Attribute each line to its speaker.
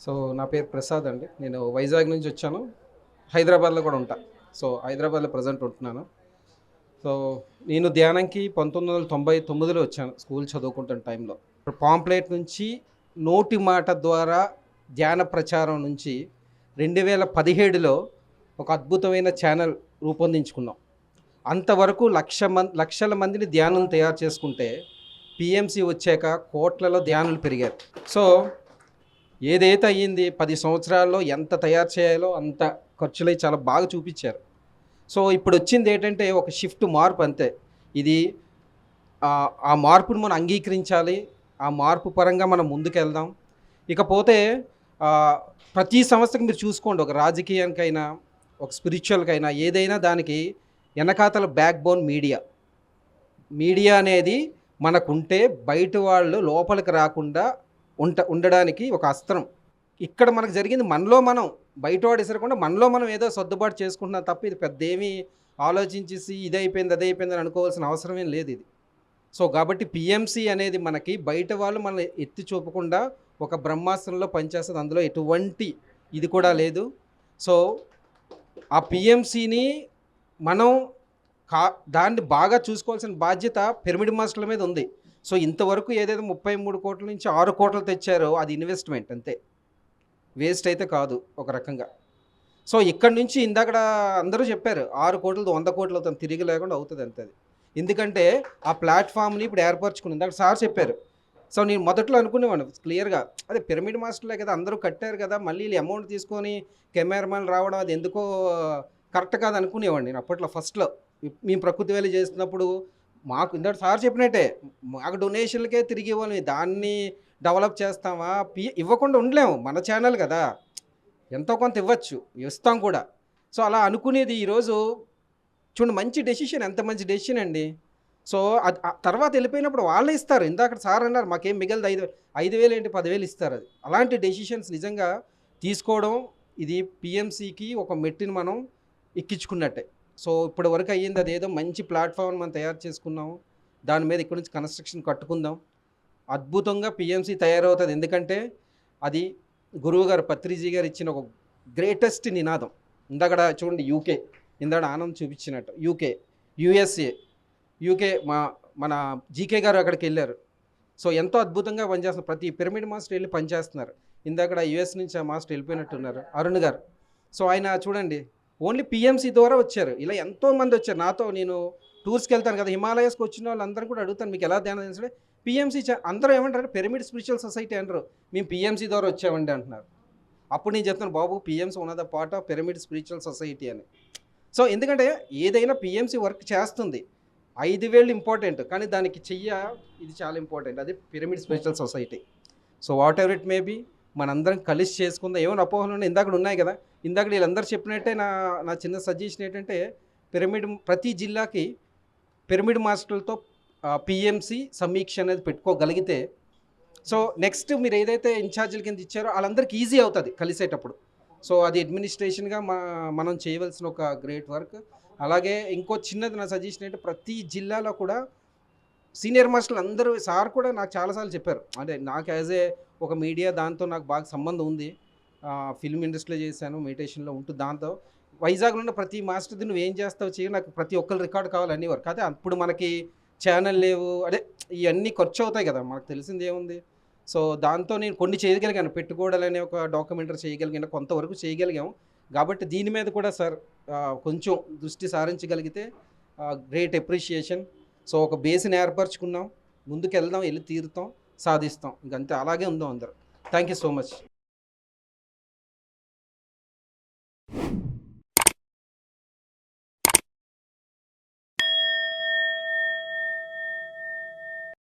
Speaker 1: So నా పేరు ప్రసాద్ అండి. నేను వైజాగ్ నుంచి వచ్చాను. హైదరాబాద్లో కూడా ఉంటా. సో హైదరాబాద్లో ప్రజెంట్ ఉంటున్నాను. సో నేను ధ్యానంకి పంతొమ్మిది వందల తొంభై తొమ్మిదిలో వచ్చాను స్కూల్ చదువుకుంటున్న టైంలో. పాంప్లెట్ నుంచి నోటి మాట ద్వారా ధ్యాన ప్రచారం నుంచి రెండు వేల పదిహేడులో ఒక అద్భుతమైన ఛానల్ రూపొందించుకున్నాం. అంతవరకు లక్ష మంది లక్షల మందిని ధ్యానం తయారు చేసుకుంటే పిఎంసి వచ్చాక కోట్లలో ధ్యానులు పెరిగారు. సో ఏదైతే అయ్యింది పది సంవత్సరాల్లో ఎంత తయారు చేయాలో అంత ఖర్చులై చాలా బాగా చూపించారు. సో ఇప్పుడు వచ్చింది ఏంటంటే ఒక షిఫ్ట్ మార్పు అంతే. ఇది ఆ- మార్పును మనం అంగీకరించాలి. ఆ మార్పు పరంగా మనం ముందుకెళ్దాం. ఇకపోతే ప్రతి సంస్థకి మీరు చూసుకోండి. ఒక రాజకీయానికైనా ఒక స్పిరిచువల్కైనా ఏదైనా దానికి వెనకాతల బ్యాక్ బోన్ మీడియా. మీడియా అనేది మనకుంటే బయట వాళ్ళు లోపలికి రాకుండా ఉంట ఉండడానికి ఒక అస్త్రం. ఇక్కడ మనకు జరిగింది మనలో మనం బయట వాడేసరకుండా మనలో మనం ఏదో సర్దుబాటు చేసుకుంటున్నాం తప్ప ఇది పెద్ద ఏమీ ఆలోచించేసి ఇది అయిపోయింది అదే అయిపోయింది అని అనుకోవాల్సిన అవసరమేం లేదు ఇది. సో కాబట్టి పిఎంసి అనేది మనకి బయట వాళ్ళు మన ఎత్తి చూపకుండా ఒక బ్రహ్మాస్త్రంలో పనిచేస్తుంది. అందులో ఎటువంటి ఇది కూడా లేదు. సో ఆ పిఎంసిని మనం కా దాన్ని బాగా చూసుకోవాల్సిన బాధ్యత పిరమిడ్ మాస్టర్ల మీద ఉంది. సో ఇంతవరకు ఏదైతే ముప్పై మూడు కోట్ల నుంచి ఆరు కోట్లు తెచ్చారో అది ఇన్వెస్ట్మెంట్ అంతే. వేస్ట్ అయితే కాదు ఒక రకంగా. సో ఇక్కడ నుంచి ఇందాక అందరూ చెప్పారు ఆరు కోట్లతో వంద కోట్లు అవుతాం తిరిగి లేకుండా అవుతుంది అంతే అది. ఎందుకంటే ఆ ప్లాట్ఫామ్ని ఇప్పుడు ఏర్పరచుకుని ఇందాక సార్ చెప్పారు. సో నేను మొదట్లో అనుకునేవాడు క్లియర్గా. అదే పిరమిడ్ మాస్టర్లే కదా అందరూ కట్టారు కదా మళ్ళీ వీళ్ళు అమౌంట్ తీసుకొని కెమెరామెన్ రావడం అది ఎందుకో కరెక్ట్ కాదు అనుకునేవాడిని నేను అప్పట్లో ఫస్ట్లో. మేము ప్రకృతి వేలు చేస్తున్నప్పుడు మాకు ఇందాక సార్ చెప్పినట్టే మాకు డొనేషన్లకే తిరిగి ఇవ్వాలి దాన్ని డెవలప్ చేస్తామా? పి ఇవ్వకుండా ఉండలేము మన ఛానల్ కదా. ఎంతో కొంత ఇవ్వచ్చు ఇస్తాం కూడా. సో అలా అనుకునేది ఈరోజు చూడండి మంచి డెసిషన్ ఎంత మంచి డెసిషన్ అండి. సో అది ఆ తర్వాత వెళ్ళిపోయినప్పుడు వాళ్ళే ఇస్తారు. ఇందాక సార్ అన్నారు మాకేం మిగలదు ఐదు ఐదు వేలు ఏంటి పదివేలు ఇస్తారు. అది అలాంటి డెసిషన్స్ నిజంగా తీసుకోవడం ఇది పిఎంసికి ఒక మెట్టిని మనం ఎక్కించుకున్నట్టే. సో ఇప్పటి వరకు అయ్యింది అదేదో మంచి ప్లాట్ఫామ్ మనం తయారు చేసుకున్నాము దాని మీద ఇక్కడ నుంచి కన్స్ట్రక్షన్ కట్టుకుందాం. అద్భుతంగా పిఎంసి తయారవుతుంది. ఎందుకంటే అది గురువు గారు పత్రిజీ గారు ఇచ్చిన ఒక గ్రేటెస్ట్ నినాదం. ఇందాకడ చూడండి యూకే. ఇందాక ఆనంద్ చూపించినట్టు. యూకే. యుఎస్ఏ. యూకే మా మన జీకే గారు అక్కడికి వెళ్ళారు. సో ఎంతో అద్భుతంగా పనిచేస్తున్నారు. ప్రతి పిరమిడ్ మాస్టర్ వెళ్ళి పనిచేస్తున్నారు. ఇందాకడ యుఎస్ నుంచి ఆ మాస్టర్ వెళ్ళిపోయినట్టున్నారు. అరుణ్ గారు. సో ఆయన చూడండి ఓన్లీ పిఎంసీ ద్వారా వచ్చారు. ఇలా ఎంతో మంది వచ్చారు. నాతో నేను టూర్స్కి వెళ్తాను కదా హిమాలయస్కి వచ్చిన వాళ్ళందరూ కూడా అడుగుతాను మీకు ఎలా ధ్యానం తెలుసు పిఎంసి అందరూ ఏమంటారు పిరమిడ్ స్పిరిచువల్ సొసైటీ అంటారు. మేము పిఎంసీ ద్వారా వచ్చామండి అంటున్నారు. అప్పుడు నేను చెప్తాను బాబు PMC ఉన్నద part of pyramid spiritual society అని. సో ఎందుకంటే ఏదైనా పిఎంసీ వర్క్ చేస్తుంది. ఐదు వేలు ఇంపార్టెంట్ కానీ దానికి చెయ్య ఇది చాలా ఇంపార్టెంట్ అది pyramid spiritual society so whatever it may be మనందరం కలిసి చేసుకుందాం. ఏమైనా అపోహలు ఉన్నాయి. ఇందాక ఉన్నాయి కదా. ఇందాక వీళ్ళందరూ చెప్పినట్టే నా నా చిన్న సజెషన్ ఏంటంటే పిరమిడ్ ప్రతి జిల్లాకి పిరమిడ్ మాస్టర్లతో పిఎంసి సమీక్ష అనేది పెట్టుకోగలిగితే సో నెక్స్ట్ మీరు ఏదైతే ఇన్ఛార్జీల కింద ఇచ్చారో వాళ్ళందరికీ ఈజీ అవుతుంది కలిసేటప్పుడు. సో అది అడ్మినిస్ట్రేషన్గా మా మనం చేయవలసిన ఒక గ్రేట్ వర్క్. అలాగే ఇంకో చిన్నది నా సజెషన్ ఏంటంటే ప్రతి జిల్లాలో కూడా సీనియర్ మాస్టర్లు అందరూ సార్ కూడా నాకు చాలాసార్లు చెప్పారు. అంటే నాకు యాజ్ ఏ ఒక మీడియా దాంతో నాకు బాగా సంబంధం ఉంది. ఫిల్మ్ ఇండస్ట్రీలో చేశాను మెడిటేషన్లో ఉంటుంది దాంతో. వైజాగ్లో ఉన్న ప్రతి మాస్టర్ నువ్వు ఏం చేస్తావు చేయ నాకు ప్రతి ఒక్కరు రికార్డ్ కావాలి అనేవారు. కాదే అప్పుడు మనకి ఛానల్ లేవు అదే ఇవన్నీ ఖర్చు అవుతాయి కదా మనకు తెలిసింది ఏముంది? సో దాంతో నేను కొన్ని చేయగలిగాను పెట్టుకోవడాలనే ఒక డాక్యుమెంటరీ చేయగలిగాను కొంతవరకు చేయగలిగాము. కాబట్టి దీని మీద కూడా సార్ కొంచెం దృష్టి సారించగలిగితే గ్రేట్ అప్రిషియేషన్. సో ఒక బేస్ని ఏర్పరచుకున్నాం. ముందుకు వెళ్దాం వెళ్ళి తీరుతాం. సాధిస్తాం. ఇంకంతే అలాగే ఉందాం అందరు. Thank you so much